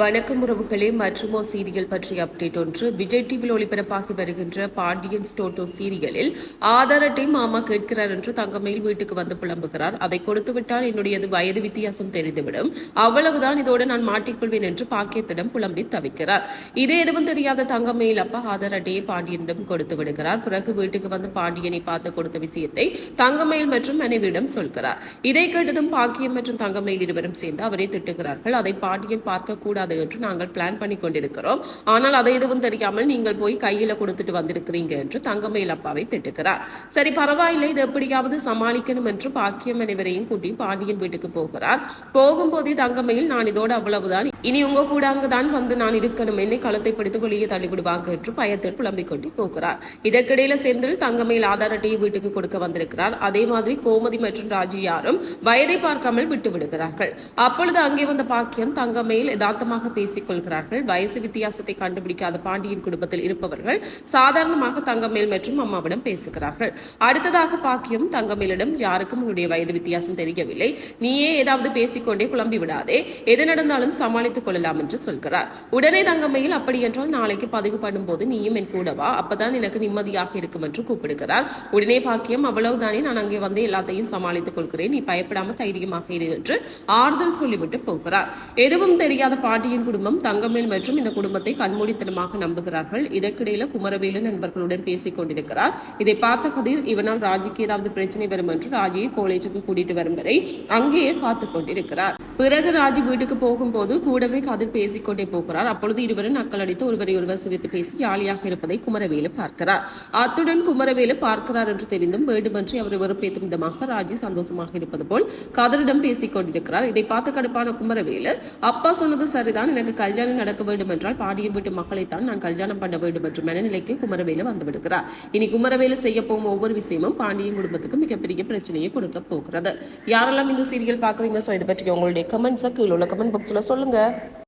வணக்கம் உறவுகளே மற்றுமோ சீரியல் பற்றிய அப்டேட் ஒன்று. விஜய் டிவியில் ஒளிபரப்பாகி வருகின்ற பாண்டியன் ஸ்டோட்டோ சீரியலில் ஆதார் அட்டை மாமா கேட்கிறார் என்று தங்கமயில் வீட்டுக்கு வந்து புலம்புகிறார். அதை கொடுத்து விட்டால் என்னுடையது வயது வித்தியாசம் தெரிந்துவிடும். அவ்வளவுதான் இதோடு நான் மாட்டிக்கொள்வேன் என்று பாக்கியத்திடம் புலம்பி தவிக்கிறார். இது எதுவும் தெரியாத தங்கமயில் அப்பா ஆதார் அட்டையை பாண்டியனிடம் கொடுத்து விடுகிறார். பிறகு வீட்டுக்கு வந்து பாண்டியனை பார்த்து கொடுத்த விஷயத்தை தங்கமயில் மற்றும் மனைவியிடம் சொல்கிறார். இதை கேட்டதும் பாக்கியம் மற்றும் தங்கமயில் இருவரும் சேர்ந்து அவரை திட்டுகிறார்கள். அதை பாண்டியன் பார்க்கக்கூடாது கூடாது என்று நாங்கள் பிளான் பண்ணி கொண்டிருக்கிறோம். ஆனால் அதை எதுவும் தெரியாமல் நீங்கள் போய் கையில கொடுத்துட்டு வந்திருக்கிறீங்க என்று தங்கமயில் அப்பாவை திட்டுக்கிறார் சரி பரவாயில்லை இது எப்படியாவது சமாளிக்கணும் என்று பாக்கியம் அனைவரையும் கூட்டி பாண்டியன் வீட்டுக்கு போகிறார். போகும்போதே தங்கமயில் நான் இதோடு அவ்வளவுதான். இனி உங்க கூட அங்குதான் வந்து நான் இருக்கணும். என்னை கழுத்தை பிடித்து வெளியே தள்ளிவிடுவாங்க என்று பயத்தில் புலம்பிக் கொண்டு போகிறார். இதற்கிடையில செந்தில் தங்கமயில் ஆதார் அட்டையை வீட்டுக்கு கொடுக்க வந்திருக்கிறார். அதே மாதிரி கோமதி மற்றும் ராஜி யாரும் வயதை பார்க்காமல் விட்டு விடுகிறார்கள் அப்பொழுது அங்கே வந்த பாக்கியம் தங்கமயில் யதார்த்தமாக பேசிக் பேசிக்கொள்கிறார்கள். வயசு வித்தியாசத்தை கண்டுபிடிக்காத பாண்டியன் குடும்பத்தில் இருப்பவர்கள் சாதாரணமாக தங்கமேல் மற்றும் அம்மாவிடம் பேசுகிறார்கள். அடுத்ததாக பாக்கியம் தங்கமேலிடம் யாருக்கும் உன்னுடைய வயது வித்தியாசம் தெரியவில்லை. நீயே ஏதாவது பேசிக்கொண்டே குழம்பி விடாதே. எது நடந்தாலும் சமாளித்துக் கொள்ளலாம் என்று சொல்கிறார். உடனே தங்கமையில் அப்படி என்றால் நாளைக்கு பதிவு பண்ணும்போது நீயும் என் கூடவா அப்பதான் எனக்கு நிம்மதியாக இருக்கும் என்று கூப்பிடுகிறார். உடனே பாக்கியம் அவ்வளவுதானே நான் அங்கே வந்து எல்லாத்தையும் சமாளித்துக் கொள்கிறேன். நீ பயப்படாம தைரியமாக இரு என்று ஆறுதல் சொல்லிவிட்டு போகிறார். எதுவும் தெரியாத பாட்டியின் குடும்பம் தங்கமேல் மற்றும் இந்த குடும்பத்தை கண்மூடித்தனமாக நம்புகிறார்கள். இதற்கிடையில குமரவேலு நண்பர்களுடன் பேசிக் கொண்டிருக்கிறார். இதை பார்த்த கதிர் இவனால் ராஜிக்கு ஏதாவது பிரச்சனை வரும் என்று ராஜியை காலேஜுக்கு கூட்டிட்டு வரும் வரை அங்கேயே காத்துக் கொண்டிருக்கிறார். பிறகு ராஜி வீட்டுக்கு போகும்போது கூடவே கதிர் பேசிக்கொண்டே போகிறார். அப்பொழுது இருவரும் நக்கல் அடித்து ஒருவரை ஒருவர் சிரித்து பேசி ஜாலியாக இருப்பதை குமரவேலு பார்க்கிறார். அத்துடன் குமரவேலு பார்க்கிறார் என்று தெரிந்தும் வேண்டுமென்று அவரை வெறுப்பேற்றும் விதமாக ராஜி சந்தோஷமாக இருப்பது போல் கதிரிடம் பேசிக் கொண்டிருக்கிறார் இதை பார்த்து கடுப்பான குமரவேலு அப்பா சொன்னது சரிதான். எனக்கு கல்யாணம் நடக்க வேண்டும் என்றால் பாண்டியன் வீட்டு மக்களைத்தான் நான் கல்யாணம் பண்ண வேண்டும் என்ற மனநிலைக்கு குமரவேலு வந்துவிடுகிறார் இனி குமரவேலு செய்ய போகும் ஒவ்வொரு விஷயமும் பாண்டியன் குடும்பத்துக்கு மிகப்பெரிய பிரச்சனையை கொடுக்க போகிறது. யாரெல்லாம் இந்த சீரியல் பாக்குறீங்க ஸோ இதை பற்றி உங்களுடைய கமெண்ட்ஸை கீழே உள்ள கமெண்ட் பாக்ஸில் சொல்லுங்கள்